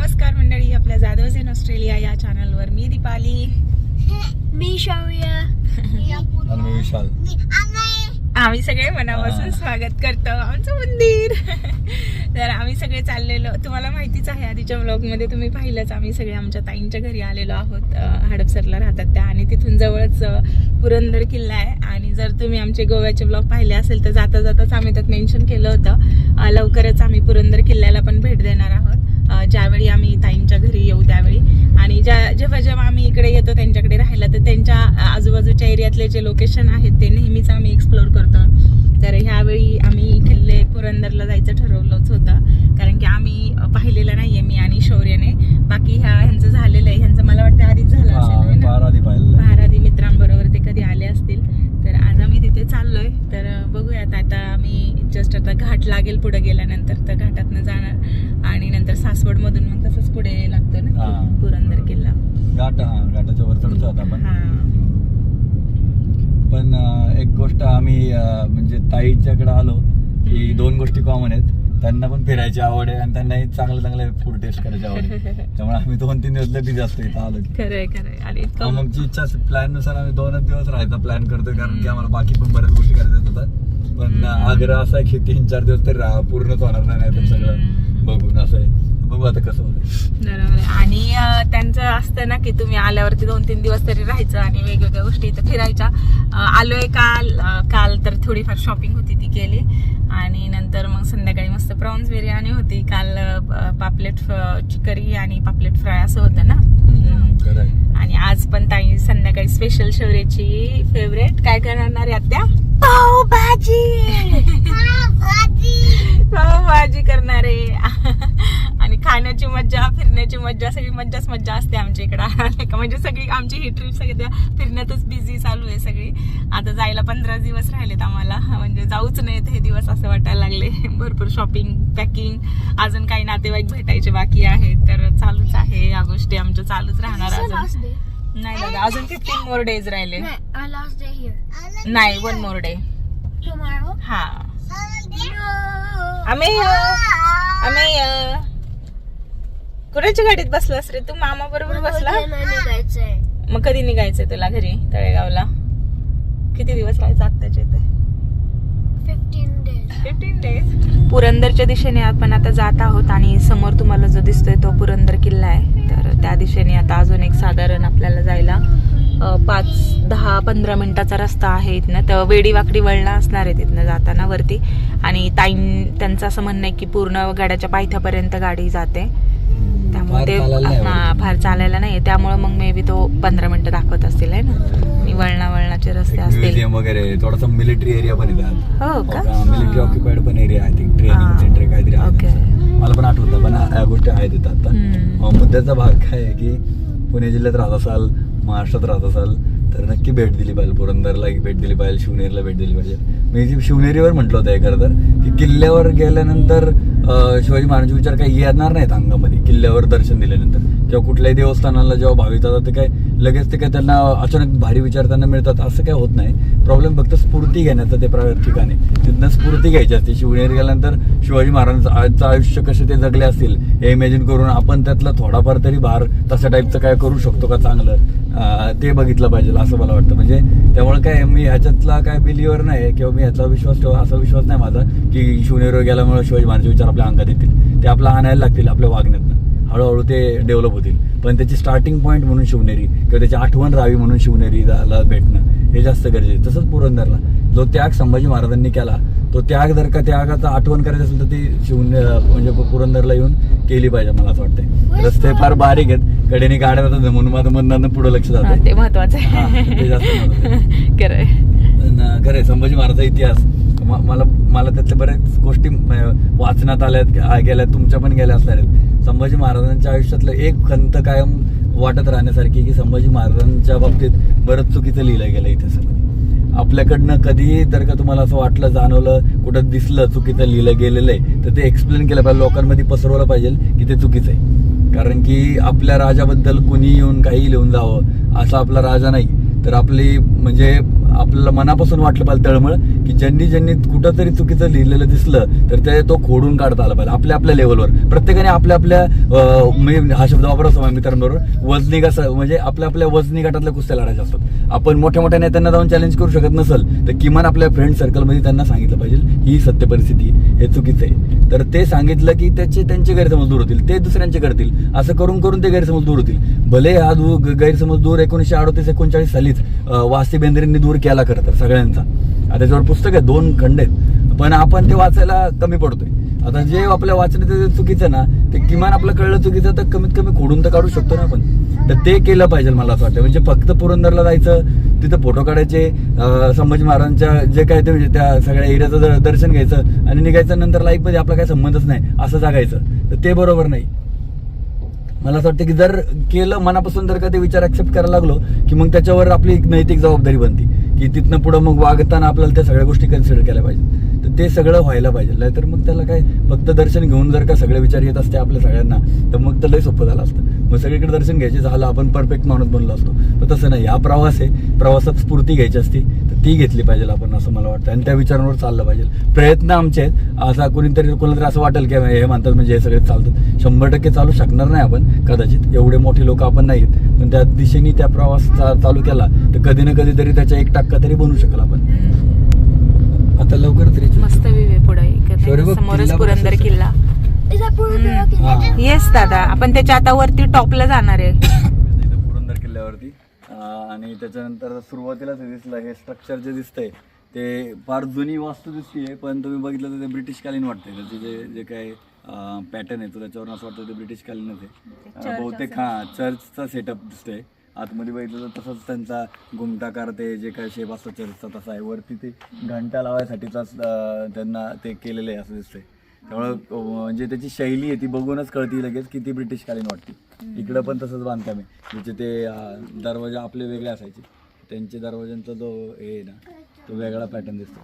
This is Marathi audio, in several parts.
नमस्कार मंडळी आपल्या जाधव इन ऑस्ट्रेलिया या चॅनलवर मी दीपाली. मी शौर्य आणि मी विशाल. आम्ही सगळे मनापासून. स्वागत करतो. आमचं मंदिर. तर आम्ही सगळे चाललेलो. तुम्हाला माहितीच आहे आधीच्या ब्लॉगमध्ये तुम्ही पाहिलंच आम्ही सगळे आमच्या ताईंच्या घरी आलेलो आहोत. हडपसरला राहतात त्या आणि तिथून जवळच पुरंदर किल्ला आहे. आणि जर तुम्ही आमचे गोव्याचे ब्लॉग पाहिले असेल तर जाता जाताच आम्ही त्यात मेन्शन केलं होतं. लवकरच आम्ही पुरंदर किल्ल्याला पण भेट देणार आहोत. ज्यावेळी आम्ही ताईंच्या घरी येऊ त्यावेळी. आणि ज्या जेव्हा जेव्हा आम्ही इकडे येतो त्यांच्याकडे राहायला तर त्यांच्या आजूबाजूच्या एरियातले जे लोकेशन आहेत ते नेहमीच आम्ही एक्सप्लोर करतो. तर ह्यावेळी आम्ही किल्ले पुरंदरला जायचं ठरवलंच होतं. कारण की आम्ही पाहिलेलं नाहीये मी आणि शौर्यने. बाकी ह्या ह्यांचं झालेलं आहे. ह्यांचं मला वाटतं आधीच झालं असेल ना? बारा आधी पाहिलं महाराधी मित्रांबरोबर ते कधी आले असतील. तर आज आम्ही तिथे चाललोय. तर बघूयात आता आम्ही जस्ट आता घाट लागेल पुढे गेल्यानंतर. तर घाटातनं जाणार आणि नंतर सासवडमधून मग तसंच पुढे लागतो ना हा. पुरंदर किल्ला घाट हा घाटाच्या वर चढतो आता आपण. पण एक गोष्ट आम्ही म्हणजे ताईच्याकडे आलो की. दोन गोष्टी कॉमन आहेत. त्यांना पण फिरायची आवड आहे आणि त्यांनाही चांगलं चांगलं फूड टेस्ट करायची आवड आहे. त्यामुळे आम्ही दोन तीन दिवस लई जास्त इथं आलो खरंय आणि आमची इच्छा प्लॅननुसार आम्ही दोनच दिवस राहायचा प्लॅन करतोय कारण की आम्हाला बाकी पण बऱ्याच गोष्टी करायच्या होतात पण. आग्रह असा आहे की तीन चार दिवस तरी पूर्णच होणार नाही तर सगळं. बघून असं आहे. बघू आता कसं होतं बरोबर आहे. आणि अं, त्यांचं असतं ना की तुम्ही आल्यावरती दोन तीन दिवस तरी राहायचं आणि वेगवेगळ्या गोष्टी इथं फिरायच्या. अं, आलोय काल अं, काल तर थोडीफार शॉपिंग होती ती केली. आणि नंतर मग संध्याकाळी मस्त प्रॉन्स बिर्याणी होती. काल अं, पापलेट फ- करी आणि पापलेट फ्राय असं होतं ना. हम्म. खरं आहे. आणि आज पण ताई संध्याकाळी स्पेशल शौर्याची फेवरेट काय करणार आहे आत्या? पाव भाजी पाव भाजी करणार. आणि खाण्याची मज्जा फिरण्याची मज्जा सगळी मज्जाच मज्जा असते आमच्या इकडं. म्हणजे सगळी आमची ही ट्रिप सगळी फिरण्यातच बिझी चालू आहे सगळी. आता जायला पंधरा दिवस राहिलेत आम्हाला. म्हणजे जाऊच नाहीत हे दिवस असं वाटायला लागले. भरपूर शॉपिंग पॅकिंग अजून काही नातेवाईक भेटायचे बाकी आहेत तर चालूच आहे. या गोष्टी आमच्या चालूच राहणार अजून. नाही दादा अजून फिफ्टीन मोर डेज राहिले. नाही वन मोर डे हा. आम्ही आम्ही कुणाच्या गाडीत बसलास रे? तू मामा बरोबर बसला? निघायचंय. मग कधी निघायचंय तुला घरी? तळेगावला? किती दिवस राहायचं आत्ताच्या इथे? फिफ्टीन पुरंदरच्या दिशेने आपण आता जात आहोत आणि समोर तुम्हाला जो दिसतोय तो पुरंदर किल्ला आहे. तर त्या दिशेने आता अजून एक साधारण आपल्याला जायला पाच दहा पंधरा मिनिटाचा रस्ता आहे इथनं. तर वेडी वाकडी वळणं असणार आहे तिथनं जाताना वरती. आणि ताईं त्यांचं असं म्हणणं आहे की पूर्ण गडाच्या पायथ्यापर्यंत गाडी जाते. त्यामुळे ते चालायला नाही हा. फार चालायला नाही त्यामुळे मग मे बी तो पंधरा मिनिटं दाखवत असतील आहे ना आणि वळणा वळणाचे रस्ते असतील म्युझियम वगैरे थोडासा मिलिटरी एरिया पण येतात हो का मिलिटरी ऑक्युपाईड पण area I think training. Centre काहीतरी आहे ओके. त्यांचं. मला पण आठवतं पण या गोष्टी आहेत तिथं आता हम्म. अं, मुद्द्याचा भाग काय आहे की पुणे जिल्ह्यात राहत असाल महाराष्ट्रात राहत असाल तर नक्की भेट दिली पाहिजे पुरंदरला एक भेट दिली पाहिजे शिवनेरीला भेट दिली पाहिजे मी जी शिवनेरीवर म्हटलं होतं हे खरं तर की किल्ल्यावर गेल्यानंतर शिवाजी महाराजांचे विचार काही येणार नाहीत अंगामध्ये किल्ल्यावर दर्शन दिल्यानंतर. किंवा कुठल्याही देवस्थानाला जेव्हा भाविक जातात ते काय लगेच ते काय त्यांना अचानक भारी विचार त्यांना मिळतात असं काय होत नाही. प्रॉब्लेम फक्त स्फूर्ती घेण्याचं ते प्रा- ठिकाणी तिथनं स्फूर्ती घ्यायची असते. शिवनेरी गेल्यानंतर शिवाजी महाराजांचं आजचं आयुष्य कसे ते जगले असतील हे इमॅजिन करून आपण त्यातला थोडाफार तरी भार तशा टाईपचं काय करू शकतो का चांगलं? ते बघितलं पाहिजे असं मला वाटतं. म्हणजे त्यामुळे काय मी ह्याच्यातला काय बिलिव्हर नाही किंवा मी ह्याचा विश्वास ठेवा असा विश्वास नाही माझा की शिवनेरीवर गेल्यामुळे शिवाजी महाराजांचे विचार आपल्या अंगात येतील. ते आपला आणायला लागतील आपल्या वागण्यात हळूहळू ते डेव्हलप होतील. पण त्याची स्टार्टिंग पॉईंट म्हणून शिवनेरी किंवा त्याची आठवण राहावी म्हणून शिवनेरीला भेटणं हे जास्त गरजेचं. तसंच पुरंदरला. जो त्याग संभाजी महाराजांनी केला तो त्याग जर का त्यागाचा आठवण करायचं असेल तर ती शिवने म्हणजे पुरंदरला येऊन केली पाहिजे मला असं वाटतंय. रस्ते फार बारीक आहेत. कडेने गाड्या जातात म्हणून माझं मधनं पुढे लक्ष जातं. ते महत्वाचं जास्त आहे. खरं संभाजी महाराजचा इतिहास. मला मला त्यातल्या बऱ्याच गोष्टी वाचनात आल्यात गेल्या तुमच्या पण गेल्या असणार आहेत. संभाजी महाराजांच्या आयुष्यातलं एक खंत कायम वाटत राहण्यासारखी की संभाजी महाराजांच्या बाबतीत बरंच चुकीचं लिहिलं गेलं इतिहासामध्ये. आपल्याकडनं कधीही जर का तुम्हाला असं वाटलं जाणवलं कुठं दिसलं चुकीचं लिहिलं गेलेलं आहे तर ते एक्सप्लेन केलं पाहिजे. लोकांमध्ये पसरवलं पाहिजे की ते चुकीचं आहे. कारण की आपल्या राजाबद्दल कुणी येऊन काही लिहून जावं असा आपला राजा नाही. तर आपली म्हणजे आपल्याला मनापासून वाटलं पाहिजे तळमळ की ज्यांनी ज्यांनी कुठंतरी चुकीचं लिहिलेलं दिसलं तर ते तो खोडून काढता आला पाहिजे आपल्या आपल्या लेवलवर प्रत्येकाने आपल्या आपल्या मी हा शब्द वापरतो माझ्या मित्रांबरोबर वजनी कसा म्हणजे आपल्या आपल्या वजनी गटातल्या कुस्त्या लढायच्या असतात. आपण मोठ्या मोठ्या नेत्यांना जाऊन चॅलेंज करू शकत नसेल तर किमान आपल्या फ्रेंड सर्कलमध्ये त्यांना सांगितलं पाहिजे ही सत्य परिस्थिती हे चुकीचं आहे. तर ते सांगितलं की त्याचे त्यांचे गैरसमज दूर होतील ते दुसऱ्यांचे करतील असं करून करून ते गैरसमज दूर होतील. भले हा दू गैरसमज दूर एकोणीशे अडतीस एकोणचाळीस सालीच वासी बेंद्रेंनी दूर केला खरं तर सगळ्यांचा. आता त्याच्यावर पुस्तक आहे दोन खंड आहेत. पण आपण ते वाचायला कमी पडतोय. आता जे आपल्या वाचण्याचं चुकीचं ना ते किमान आपलं कळलं चुकीचं तर कमीत कमी खोडून तर काढू शकतो ना आपण. तर ते केलं पाहिजे मला असं वाटतं. म्हणजे फक्त पुरंदरला जायचं तिथं फोटो काढायचे संभाजी महाराजांच्या जे काय ते म्हणजे त्या सगळ्या एरियाचं द- दर्शन घ्यायचं आणि निघायचं नंतर लाईफमध्ये आपला काही संबंधच नाही असं जागायचं. तर ते बरोबर नाही. मला असं वाटतं की जर केलं मनापासून जर का ते विचार ऍक्सेप्ट करायला लागलो की मग त्याच्यावर आपली एक नैतिक जबाबदारी बनते. की तिथनं पुढं मग वागताना आपल्याला त्या सगळ्या गोष्टी कन्सिडर केल्या पाहिजे तर ते सगळं व्हायला पाहिजे. नाहीतर मग त्याला काय फक्त दर्शन घेऊन जर का सगळे विचार येत असते आपल्या सगळ्यांना तर मग तर लय सोपं झालं असतं. मग सगळीकडे दर्शन घ्यायचे झालं आपण परफेक्ट माणूस बनलो असतो. तर तसं नाही. हा प्रवास आहे. प्रवासात स्फूर्ती घ्यायची असते. ती घेतली पाहिजे आपण असं मला वाटतं. आणि त्या विचारांवर चाललं पाहिजे. प्रयत्न आमचे आहेत. असा कोणीतरी कोणाला तरी असं वाटेल की हे म्हणतात म्हणजे हे सगळे चालतात. शंभर टक्के चालू शकणार नाही आपण. कदाचित एवढे मोठे लोक आपण नाहीत. पण त्या दिशेने त्या प्रवास चालू केला तर कधी ना कधी तरी त्याच्या एक टक्का तरी बनू शकेल आपण. आता लवकर तरी मस्त पुढे. समोरच किल्ला पुरंदर. येस दादा. आपण त्याच्या आता वरती टॉपला जाणार आहे इथं पुरंदर किल्ल्यावरती अं, आणि त्याच्यानंतर सुरुवातीलाच दिसलं हे स्ट्रक्चर जे दिसतंय ते फार जुनी वास्तू दिसतीये पण तुम्ही बघितलं तर ते ब्रिटिशकालीन वाटतंय. त्याचे जे जे काय पॅटर्न आहे तो त्याच्यावर असं वाटतं ते ब्रिटिशकालीनच आहे. बहुतेक हा चर्चचा सेटअप दिसतोय. आतमध्ये बघितलं तर तसंच त्यांचा घुमटाकार ते जे काय शेप असतो चर्चचा तसा आहे. वरती ते घंटा लावायसाठीचाच अं, त्यांना ते केलेलं आहे असं दिसतंय. त्यामुळं म्हणजे त्याची शैली आहे ती बघूनच कळती लगेच की ती ब्रिटिशकालीन वाटते. इकडं पण तसंच बांधकाम आहे. म्हणजे ते अं, दरवाजे आपले वेगळे असायचे. त्यांचे दरवाज्यांचा जो हे आहे ना तो वेगळा पॅटर्न दिसतो.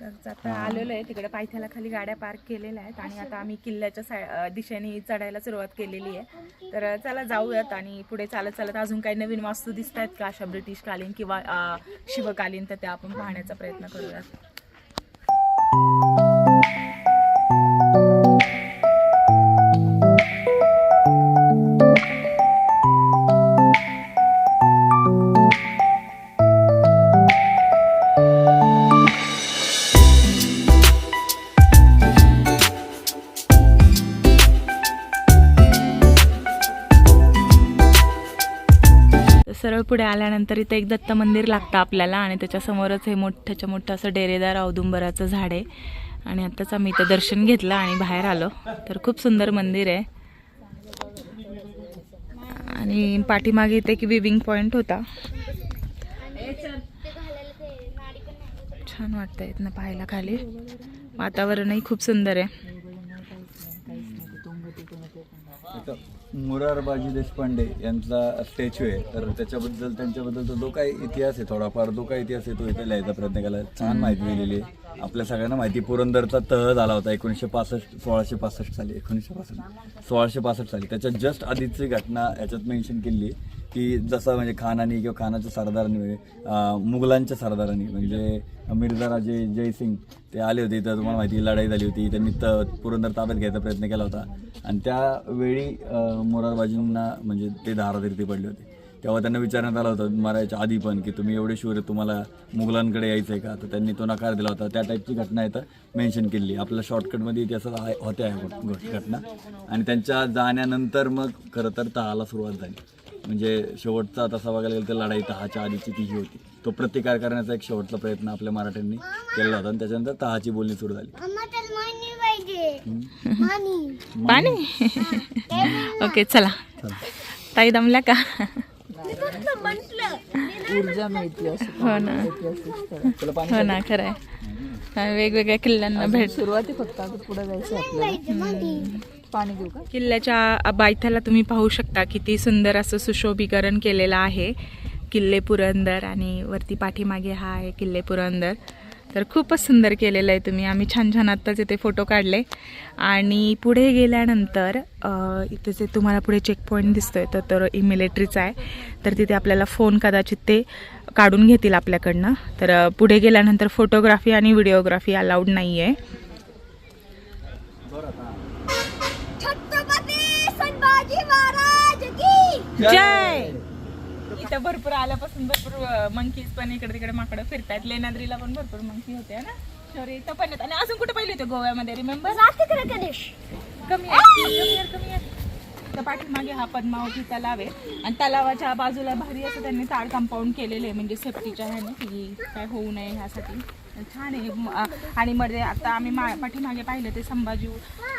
तर आता आलेलो आहे तिकडे पायथ्याला खाली गाड्या पार्क केलेल्या आहेत आणि आता आम्ही किल्ल्याच्या साय अं, दिशेने चढायला सुरुवात केलेली आहे. तर चला जाऊयात आणि पुढे चालत चालत अजून काही नवीन वास्तू दिसत आहेत का? अशा ब्रिटिशकालीन किंवा अं, शिवकालीन तर त्या आपण पाहण्याचा प्रयत्न करूयात. सरळ पुढे आल्यानंतर इथं एक दत्त मंदिर लागतं आपल्याला आणि त्याच्यासमोरच हे मोठ्याच्या मोठं असं डेरेदार औदुंबराचं झाड आहे. आणि आत्ताच आम्ही इथं दर्शन घेतलं आणि बाहेर आलो. तर खूप सुंदर मंदिर आहे. आणि पाठीमागे इथे एक विविंग पॉईंट होता. छान वाटतं इथनं पाहायला खाली. वातावरणही खूप सुंदर आहे आता मुरारबाजी देशपांडे यांचा स्टॅच्यू आहे. तर त्याच्याबद्दल त्यांच्याबद्दल जो काही इतिहास आहे थोडाफार जो काही इतिहास आहे तो इथे लिहायचा प्रयत्न केला. छान माहिती दिलेली आहे. आपल्या सगळ्यांना माहिती. पुरंदरचा तह झाला होता एकोणीसशे पासष्ट सोळाशे पासष्ट साली. एकोणीसशे पासष्ट सोळाशे पासष्ट साली. त्याच्या जस्ट आधीची घटना याच्यात मेन्शन केली आहे की जसं म्हणजे खानानी किंवा खानाच्या सरदारांनी मुघलांच्या सरदारांनी म्हणजे मिर्झा राजे जयसिंग ते आले होते इथं तुम्हाला माहिती लढाई झाली होती. त्यांनी त पुरंदर ताब्यात घ्यायचा प्रयत्न केला होता. आणि त्यावेळी मोरारबाजींना म्हणजे ते धारातीर्थी पडले होते. तेव्हा त्यांना विचारण्यात आलं होतं मारायच्या आधी पण की तुम्ही एवढे शूर तुम्हाला मुघलांकडे यायचं आहे का? तर त्यांनी तो नकार दिला होता. त्या टाईपची घटना इथं मेन्शन केली. आपल्या शॉर्टकटमध्ये इतिहासात आहे होत्या ह्या घटना. आणि त्यांच्या जाण्यानंतर मग खरं तर तहाला सुरुवात झाली. म्हणजे शेवटचा तसा बघायला गेलं तर लढाई तहाच्या आधीची ती ही होती. तो प्रतिकार करण्याचा एक शेवटचा प्रयत्न आपल्या मराठ्यांनी केलेला होता. आणि त्याच्यानंतर तहाची बोलणी सुरू झाली. पाणी? ओके चला. ताई दमल्या का? हो ना. हो ना खरं आहे. वेगवेगळ्या किल्ल्यांना भेट सुरुवाती फक्त आता पुढे जायचं आपल्याला. पाणी देऊ का? किल्ल्याच्या बायथ्याला तुम्ही पाहू शकता किती सुंदर असं सुशोभीकरण केलेलं आहे. किल्ले पुरंदर आणि वरती पाठीमागे हा आहे किल्ले पुरंदर. तर खूपच सुंदर केलेलं आहे तुम्ही. आम्ही छान छान आत्ताच इथे फोटो काढले. आणि पुढे गेल्यानंतर इथे जे तुम्हाला पुढे चेक पॉईंट दिसतोय तर तर मिलिटरीचा आहे. तर तिथे आपल्याला फोन कदाचित ते काढून घेतील आपल्याकडनं. तर पुढे गेल्यानंतर फोटोग्राफी आणि व्हिडिओग्राफी अलाउड नाही आहे छत्रपती संभाजी महाराज की जय! इथं भरपूर आल्यापासून भरपूर मंकीज पण इकडे तिकडे माकडं फिरतायत. लेनाद्रीला पण भरपूर मंकी होते ना? शौर्य इथं पण आणि अजून कुठे पाहिले होते गोव्यामध्ये रिमेंबर कमी आहे कमी आहे कमी आहे. तर पाठीमागे हा पद्मावती तलाव आहे. आणि तलावाच्या बाजूला भारी असं त्यांनी ताड कंपाऊंड केलेलं आहे म्हणजे सेफ्टीच्या ह्याने की काय होऊ नये ह्यासाठी. छान आहे. म- आणि मध्ये आता आम्ही मा पाठीमागे पाहिलं ते संभाजी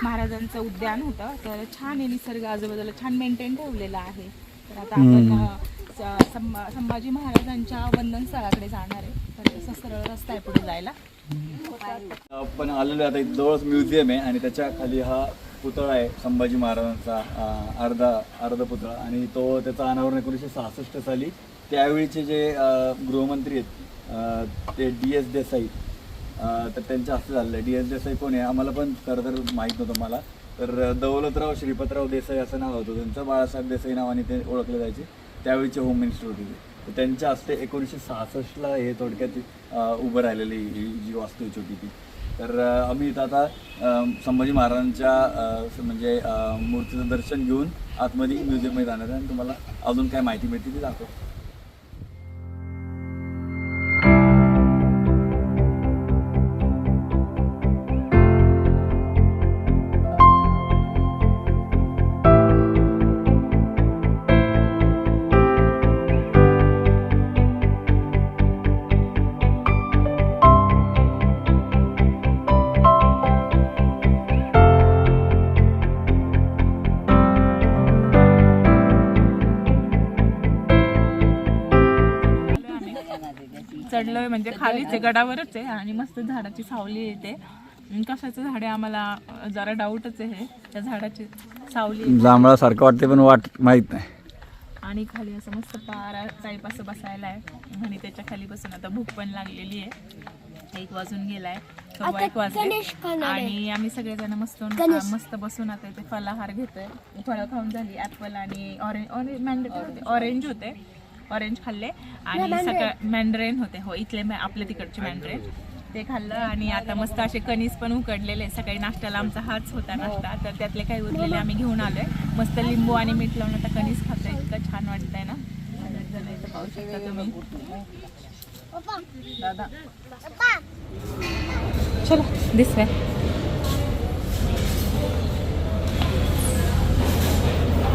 महाराजांचं उद्यान होतं. तर छान आहे निसर्ग आजूबाजूला छान मेंटेन ठेवलेलं आहे. तर आता आपण अ, स- संभा- संभाजी महाराजांच्या वंदन स्थळाकडे जाणार आहे. तर तसा सरळ रस्ता आहे पुढे जायला. आपण आलेलो आता इथं जवळच म्युझियम आहे आणि त्याच्याखाली हा पुतळा आहे संभाजी महाराजांचा अं, अर्धा अर्ध पुतळा. आणि तो त्याचा अनावरण एकोणीसशे सहासष्ट साली. त्यावेळीचे जे अं, गृहमंत्री आहेत अं, ते डी एस देसाई. अं, तर त्यांच्या हस्ते झालेलं आहे. डी एस देसाई कोण आहे? आम्हाला पण खरं तर माहीत नव्हतं मला. तर दौलतराव श्रीपतराव देसाई असं नाव होतं. त्यांचं बाळासाहेब देसाई नावाने ते ओळखले जायचे. त्यावेळीचे होम मिनिस्टर होते ते. तर त्यांच्या हस्ते एकोणीसशे सहासष्टला हे थोडक्यात उभं राहिलेली ही जी वास्तू होती छोटी ती. तर आम्ही इथं आता संभाजी महाराजांच्या म्हणजे मूर्तीचं दर्शन घेऊन आतमध्ये म्युझियममध्ये जाणार आहे आणि तुम्हाला अजून काय माहिती मिळते ती दाखव चढलोय म्हणजे खालीच आहे गडावरच आहे आणि मस्त झाडाची सावली येते कशाचं झाड आहे आम्हाला जरा डाऊटच आहे हे. त्या झाडाची सावली आहे. जांभळासारखं वाटते पण वाट माहीत नाही आणि खाली असं मस्त पारा टाईप असं बसायला आहे आणि त्याच्याखाली बसून आता भूक पण लागलेली आहे एक वाजून गेलाय सव्वा एक वाजले. आणि आम्ही सगळेजण मस्त. मस्त बसून आता इथे फलाहार घेतोय फळं खाऊन झाली ऍपल आणि ऑरेंज ऑरेंज मँडेटरी होते ऑरेंज होते ऑरेंज खाल्ले आणि सगळं मँड्रेन होते. हो इथले मॅ- आपल्या तिकडचे मँड्रेन ते खाल्लं आणि आता मस्त असे कणीस पण उकडलेले. सकाळी नाश्त्याला आमचा हाच होता नाश्ता. तर त्यातले काही उरलेले आम्ही घेऊन आलोय. मस्त लिंबू आणि मीठ लावून आता कणीस खातोय. इतकं छान वाटतंय ना. पाहू शकता तुम्ही दादा चलो दिस वे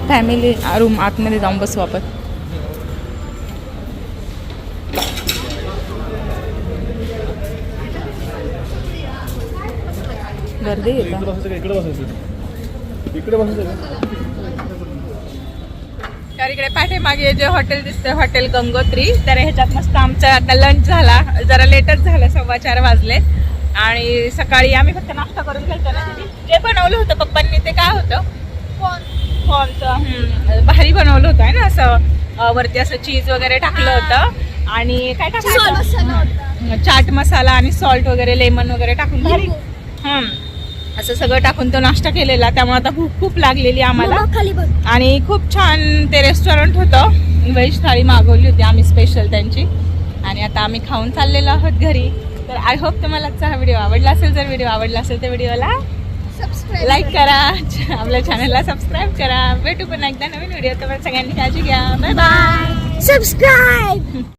फॅमिली रूम आतमध्ये जाऊन बसू आपण. गर्दी आहे का? तर इकडे पाठीमागे जे हॉटेल दिसतंय हॉटेल गंगोत्री तर ह्याच्यात मस्त आमचा आता लंच झाला. जरा लेटच झालं सव्वा चार वाजले. आणि सकाळी आम्ही फक्त नाश्ता करून गेलतो ना तिथे. जे बनवलं होतं पप्पांनी ते काय होतं? कॉर्नचं हम्म, भारी बनवलं होतं आहे ना? असं अं, वरती असं चीज वगैरे टाकलं होतं. आणि काय टाकलं होतं? चाट मसाला आणि सॉल्ट वगैरे लेमन वगैरे टाकून. भारी. हम्म. असं सगळं टाकून तो नाश्ता केलेला. त्यामुळे आता भूक खूप लागलेली आम्हाला. आणि खूप छान ते रेस्टॉरंट होतं. व्हेज थाळी मागवली होती आम्ही स्पेशल त्यांची. आणि आता आम्ही खाऊन चाललेलो आहोत घरी. तर आय होप तुम्हाला आजचा हा व्हिडिओ आवडला असेल. जर व्हिडिओ आवडला असेल तर व्हिडिओला सबस्क्राईब लाईक करा. आपल्या चॅनलला सबस्क्राईब करा. भेटू पण एकदा नवीन व्हिडिओ तर सगळ्यांनी काळजी घ्या. Bye bye subscribe